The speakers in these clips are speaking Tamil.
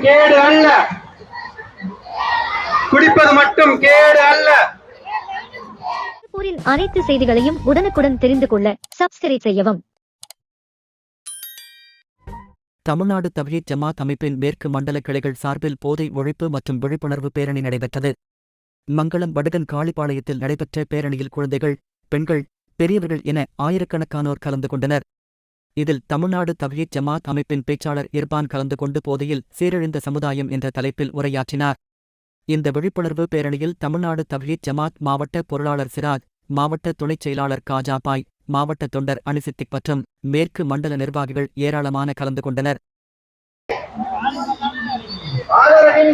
கேடு அல்ல. குடிப்பது மட்டும் கேடு அல்ல. திருப்பூரின் அனைத்து செய்திகளையும் உடனுக்குடன் தெரிந்து கொள்ள சப்ஸ்கிரைப் செய்யவும். தமிழ்நாடு தவ்ஹீத் ஜமாத் அமைப்பின் மேற்கு மண்டல கிளைகள் சார்பில் போதை ஒழிப்பு மற்றும் விழிப்புணர்வு பேரணி நடைபெற்றது. மங்களம் வடுகன் காளிப்பாளையத்தில் நடைபெற்ற பேரணியில் குழந்தைகள் பெண்கள் பெரியவர்கள் என ஆயிரக்கணக்கானோர் கலந்து கொண்டனர். இதில் தமிழ்நாடு தவ்ஹீத் ஜமாத் அமைப்பின் பேச்சாளர் இர்பான் கலந்து கொண்டு போதையில் சீரழிந்த சமுதாயம் என்ற தலைப்பில் உரையாற்றினார். இந்த விழிப்புணர்வு பேரணியில் தமிழ்நாடு தவ்ஹீத் ஜமாத் மாவட்ட பொருளாளர் சிராஜ் மாவட்ட துணைச் செயலாளர் காஜாபாய் மாவட்ட தொண்டர் அனிசித்திக் மற்றும் மேற்கு மண்டல நிர்வாகிகள் ஏராளமான கலந்து கொண்டனர்.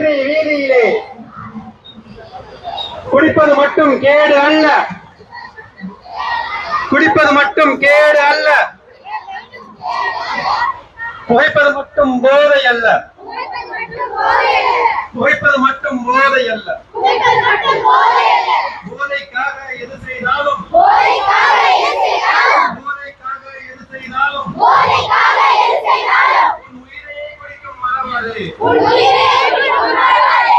வீதியிலே குடிப்பது மட்டும் கேடு அல்ல. குடிப்பது மட்டும் கேடு அல்ல. புகைப்பது மட்டும் போதை அல்ல. புகைப்பது மட்டும் போதை அல்ல. போதைக்காக எது செய்தாலும். போதைக்காக எது செய்தாலும். உன் உயிரையே குடிக்கும் மரமது உன் உயிரையே குடிக்கும் மரமது